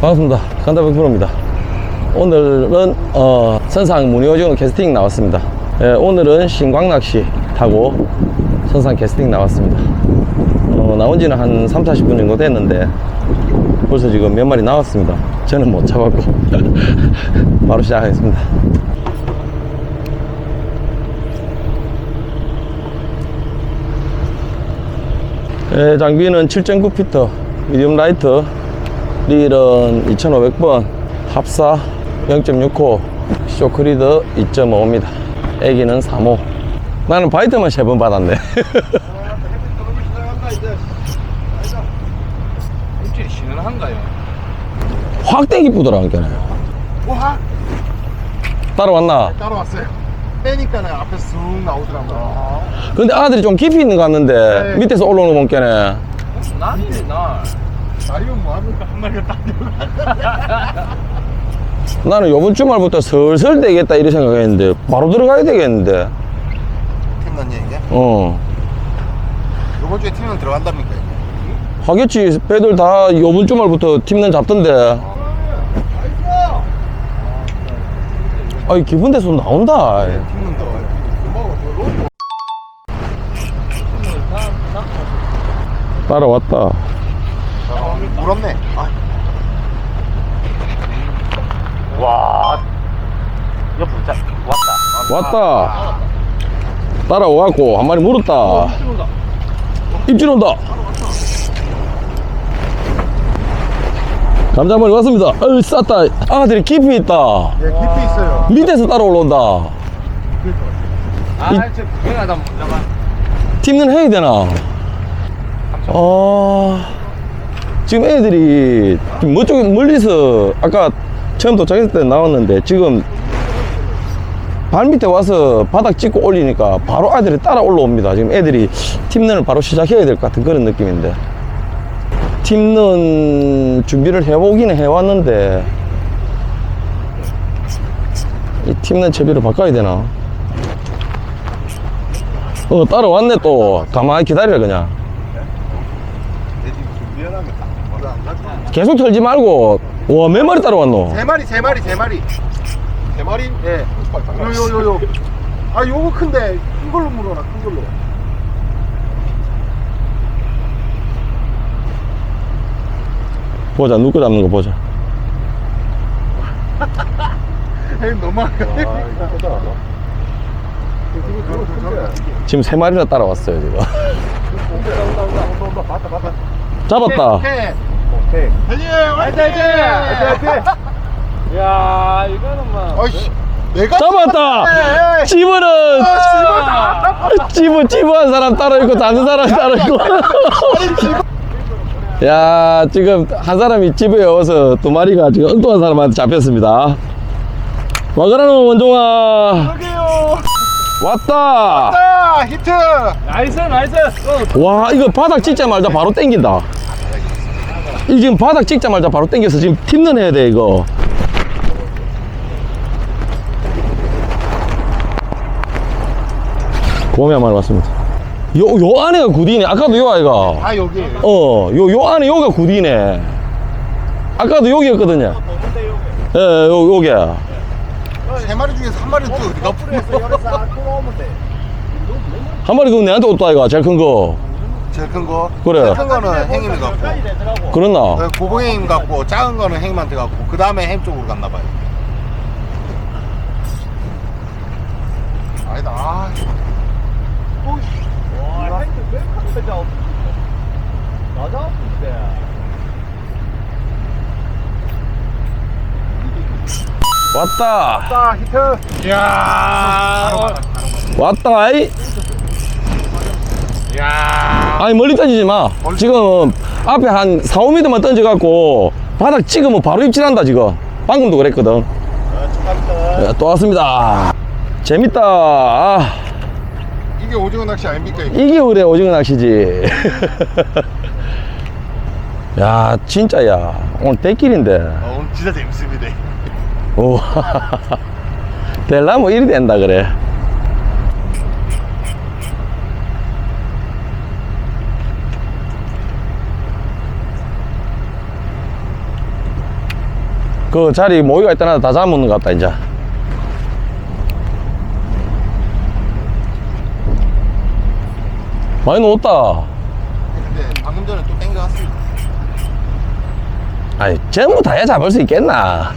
반갑습니다. 간다 100%입니다. 오늘은 어, 선상 무늬오징어 캐스팅 나왔습니다. 예, 오늘은 신광낚시 타고 선상 캐스팅 나왔습니다. 어, 나온 지는 한 3, 40분 정도 됐는데 벌써 지금 몇 마리 나왔습니다. 저는 못 잡았고 바로 시작하겠습니다. 예, 장비는 7.9피터 미디움 라이트 릴은 2500번 합사 0.6호 쇼크리드 2.5입니다 애기는 3호 나는 바이트만 3번 받았네? 확 땡기 뿌더라니까 와 따라왔나? 따라왔어요. 빼니까는 앞에 쑥 나오더라고요. 근데 아들이 좀 깊이 있는 것 같는데 네. 밑에서 올라오는 거 보니까 날이네 날 아니면 뭐합니까? 한 마리가 딱 나는 요번 주말부터 슬슬 되겠다 이런 생각했는데 바로 들어가야 되겠는데 팀난 얘기야? 어 이번 주에 팀은 들어간답니까? 하겠지 배들 다 요번 주말부터 팀는 잡던데 아이 기분 돼서 나온다. 따라왔다 물었네. 아, 와. 옆으로 자. 왔다. 왔다. 따라와갖고. 한 마리 물었다. 입질 온다. 감자 한 마리 왔습니다. 어이 쌌다. 아들이 깊이 있다. 예, 깊이 있어요. 밑에서 따라 올라온다. 아저 구경하다 잠깐 팀는 해야 되나? 어 지금 애들이 좀 멋쪽 멀리서 아까 처음 도착했을 때 나왔는데 지금 발 밑에 와서 바닥 찍고 올리니까 바로 아들이 따라 올라옵니다. 지금 애들이 팀런을 바로 시작해야 될 것 같은 그런 느낌인데 팀런 준비를 해보기는 해왔는데 이 팀런 채비를 바꿔야 되나? 어 따라왔네 또 가만히 기다리라 그냥 내 지금 준비해놨네. 뭐라 안 가져. 계속 털지 말고 와 몇 마리 따라왔노? 세 마리, 세 마리, 세 마리. 세 마리? 예. 요, 요, 요, 요. 아, 요거 큰데 큰 걸로 물어라, 큰 걸로. 보자 누구 잡는 거 보자 에이, 너무 안 지금 세 마리나 따라왔어요 지금 잡았다 해. 오케이. 화이팅! 화이팅! 화이팅! 야 이거는 뭐 아이씨, 내가 잡았다 집어는 아, 집어 집어한 사람 따로 있고 다른 사람 따로 있고 야 지금 한 사람이 집에 와서 두 마리가 지금 엉뚱한 사람한테 잡혔습니다 와그라노 원종아 여기요. 왔다. 자, 히트. 나이스 나이스. 어, 와 이거 바닥 찍자마자 바로 땡긴다. 이 지금 바닥 찍자마자 바로 땡겨서 지금 팀는 해야 돼 이거. 마리 왔습니다. 요, 요 안에가 구디네. 아까도 요 아이가. 아, 여기. 어 요 요 안에 요가 구디네. 아까도 여기였거든요. 예 요, 요게 세 마리 중에서 한 마리는 또 어디가 뿌렸어? 한 마리 그럼 내한테 왔다 아이가 제일 큰 거 제일 큰 거. 그래. 제일 큰 거는 행님이 갖고. 그렇나 네, 고봉 행님 갖고 작은 거는 행님한테 갖고 그 다음에 행 쪽으로 갔나 봐요. 아니다. 아. 와 핸드 왜 이렇게 자 맞아 왔다. 자 히트. 이야 왔다 아이. 이야. 아니 멀리 던지지 마. 지금 앞에 한 4, 5m만 던져갖고 바닥 찍으면 바로 입질한다 지금. 방금도 그랬거든. 야, 또 왔습니다. 재밌다. 아, 이게 오징어 낚시 아닙니까? 이게? 이게 그래 오징어 낚시지. 야 진짜야. 오늘 대길인데. 어, 오늘 진짜 재밌습니다. 오 될라면 이리 된다 그래 그 자리 모기가 있다나 다 잡아먹는 것 같다, 이제. 많이 넣었다. 근데 방금 전에 또 땡겨갔습니다. 아니, 전부 다야 잡을 수 있겠나?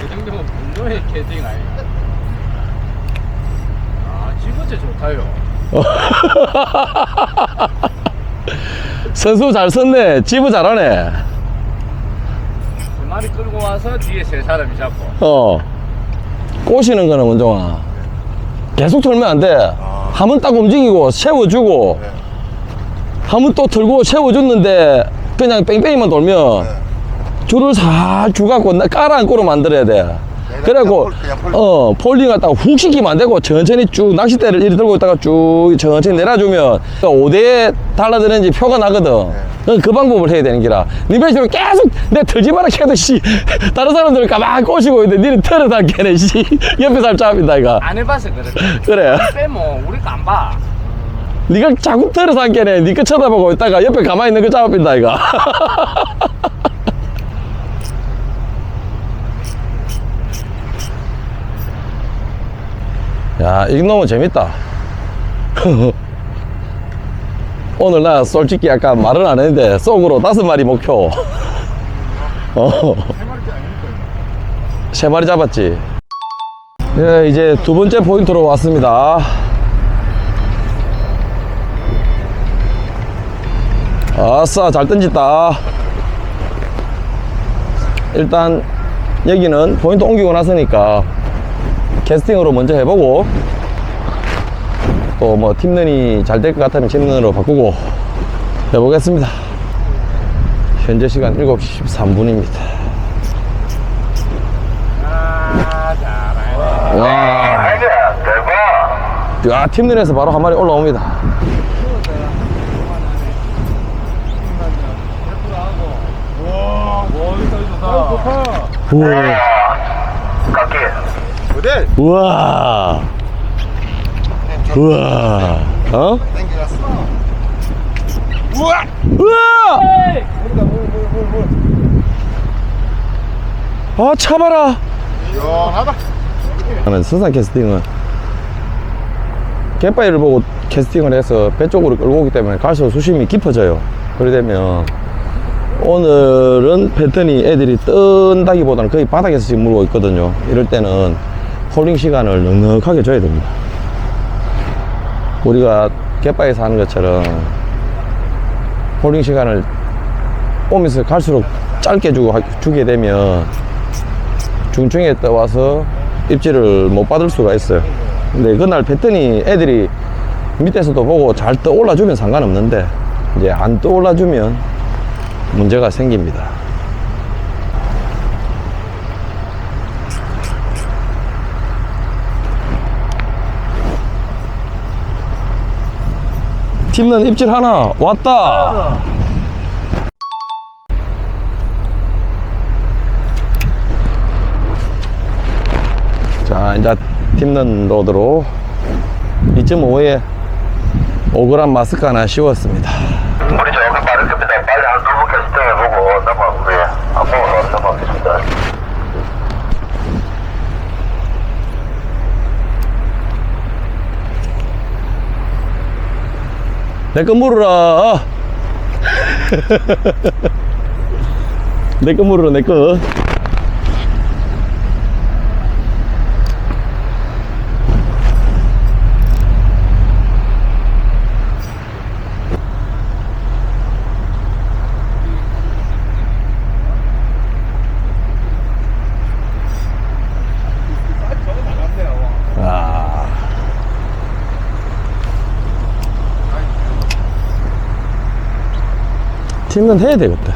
그 정도면 분노의 캐딩 아닌가? 아, 지금째 좋다요. 선수 잘 썼네. 지부 잘하네. 두 마리 끌고 와서 뒤에 세 사람이 잡고. 어. 꼬시는 거는 원종아. 계속 털면 안 돼. 아. 한번 딱 움직이고 세워주고, 네. 한 번 또 들고 세워줬는데, 그냥 뺑뺑이만 돌면, 네. 줄을 살 주갖고 깔아안고로 만들어야 돼. 그래갖고, 어, 폴링 갖다가 훅 시키면 안 되고, 천천히 쭉 낚싯대를 이리 들고 있다가 쭉 천천히 내려주면, 어디에 달라드는지 표가 나거든. 그그 방법을 해야 되는 기라. 니네 식으로 계속 내 털지 마라 해도 씨. 다른 사람들은 가만 꼬시고 있는데, 니는 털어다 걔네 씨. 옆에 살 잡힌다, 이가. 안 해봐서 그래. 그래. 빼면 우리가 안 봐. 니가 자꾸 털어서 한 걔네. 니거 쳐다보고 있다가 옆에 가만히 있는 거 잡힌다, 이가. 야, 이 너무 재밌다. 오늘 나 솔직히 약간 말은 안 했는데, 속으로 다섯 마리 목표. 어. 세 마리 잡았지. 예, 이제 두 번째 포인트로 왔습니다. 아싸, 잘 던졌다. 일단, 여기는 포인트 옮기고 나서니까, 캐스팅으로 먼저 해보고, 또 뭐, 팀런이 잘 될 것 같으면 팀런으로 바꾸고, 해보겠습니다. 현재 시간 7시 13분입니다. 아, 잘하네. 와. 야, 팀런에서 바로 한 마리 올라옵니다. 와, 이거 좋다. 우와. 우와. 우와. 어? 땡겨갔어. 우와! 아, 차봐라. 시원하다. 나는 선상 캐스팅은 갯바위를 보고 캐스팅을 해서 배 쪽으로 끌고 오기 때문에 갈수록 수심이 깊어져요. 그러게 되면 오늘은 패턴이 애들이 뜬다기보다는 거의 바닥에서 지금 물고 있거든요. 이럴 때는 홀링 시간을 넉넉하게 줘야 됩니다. 우리가 갯바위에서 하는 것처럼 홀링 시간을 오면서 갈수록 짧게 주고 하- 주게 되면 중층에 떠와서 입질을 못 받을 수가 있어요. 근데 그날 뵀더니 애들이 밑에서도 보고 잘 떠올라주면 상관없는데 이제 안 떠올라주면 문제가 생깁니다. 팀는 입질 하나 왔다. 자, 이제 팀는 로드로 2.5에 5g 마스크 하나 씌웠습니다. 우리 저 옆에 빠를 겁니다. 빨리 한 두분 캐스팅해보고 넘어가고요. 안 먹어서 넘어가겠습니다. 내 거 물어라. 내 거 물어라, 내 거. 팀은 해야 되겠다.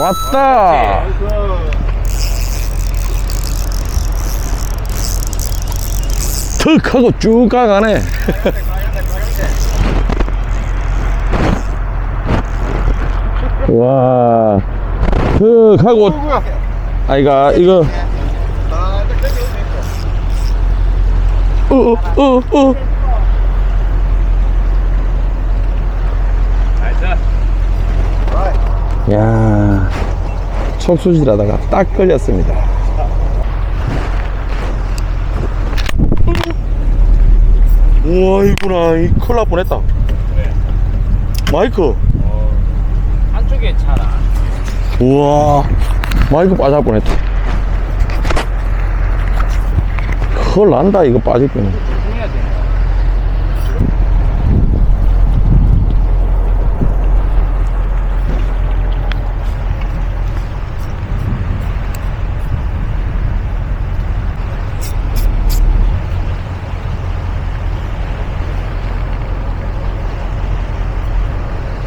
왔다. 턱 하고 쭉 가가네. 와. 턱 하고? 아이가 이거 아, 땡겨. 어, 어, 어. 야 촉수질하다가 딱 걸렸습니다. 우와 이구나 이 큰일 날 뻔했다. 마이크. 한쪽에 차라. 우와 마이크 빠질 뻔했다. 큰일 난다 이거 빠질.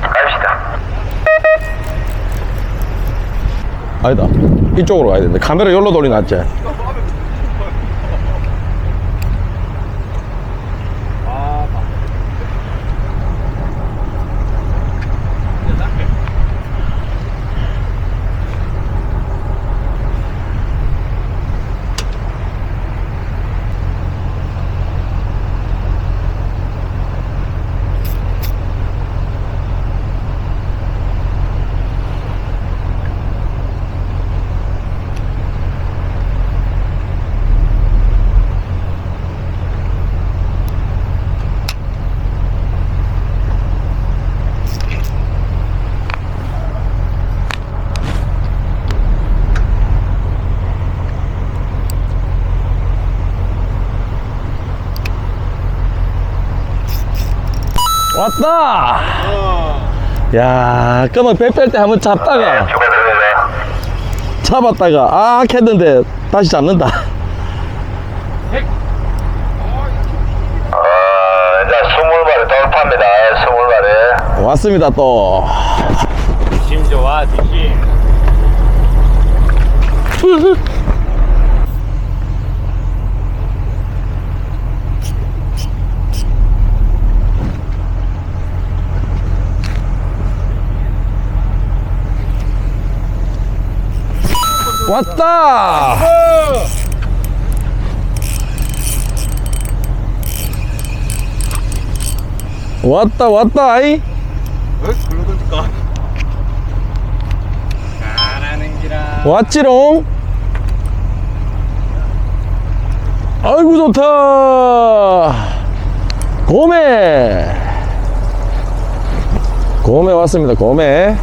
갑시다. 아니다 이쪽으로 가야 되는데 카메라 여기로 돌리놨지 아, 막. 왔다 야 그러면 배뺄때 한번 잡다가 축하드립니다. 잡았다가 아 했는데 다시 잡는다 어, 이제 20마리 돌파입니다. 20마리. 왔습니다 또심 좋아, 뒷심. 왔다! 왔다 왔다 아이! 잘하는 기라. 왔지롱? 아이고 좋다! 고메! 고메 왔습니다 고메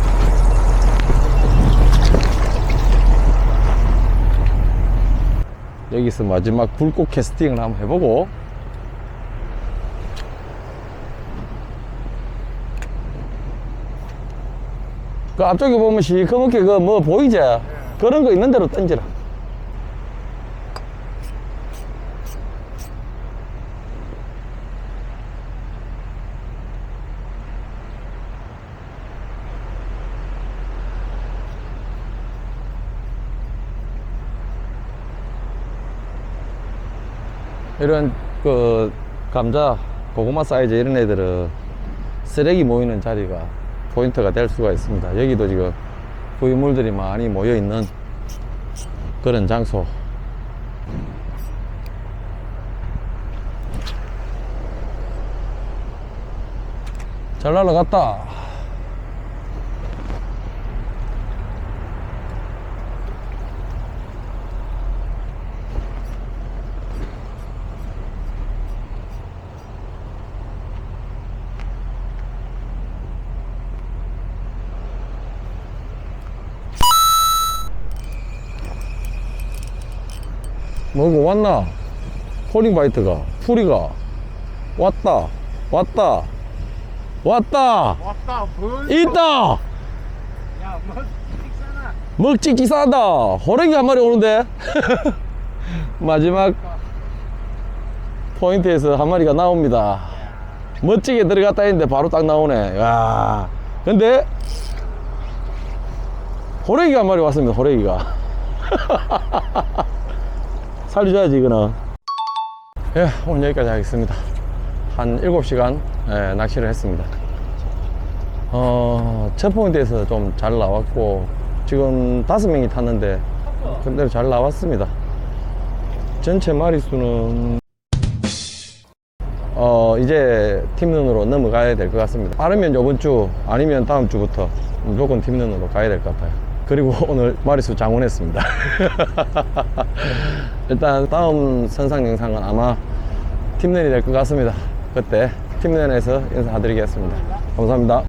여기서 마지막 불꽃 캐스팅을 한번 해보고 그 앞쪽에 보면 시커멓게 그 뭐 보이지? 그런 거 있는 대로 던지라. 이런 그 감자, 고구마 사이즈 이런 애들은 쓰레기 모이는 자리가 포인트가 될 수가 있습니다. 여기도 지금 부유물들이 많이 모여 있는 그런 장소. 잘 날아갔다. 뭐고 왔나? 폴링 바이트가 풀이가. 왔다 왔다 왔다. 왔다 있다. 야, 뭐, 식사나. 먹찍찍 싸다. 호랭이 한 마리 오는데? 마지막 포인트에서 한 마리가 나옵니다. 멋지게 들어갔다 했는데 바로 딱 나오네. 야. 근데 호랭이가 한 마리 왔습니다 호랭이가 살려줘야지 이거는 예 오늘 여기까지 하겠습니다 한 7시간 예, 낚시를 했습니다 어, 첫 포인트에서 좀 잘 나왔고 지금 다섯 명이 탔는데 그대로 잘 나왔습니다 전체 마리수는 어, 이제 팀런으로 넘어가야 될 것 같습니다. 빠르면 이번 주 아니면 다음 주부터 무조건 팀런으로 가야 될 것 같아요. 그리고 오늘 마리수 장원했습니다. 일단 다음 선상 영상은 아마 팀런이 될 것 같습니다. 그때 팀런에서 인사드리겠습니다. 감사합니다.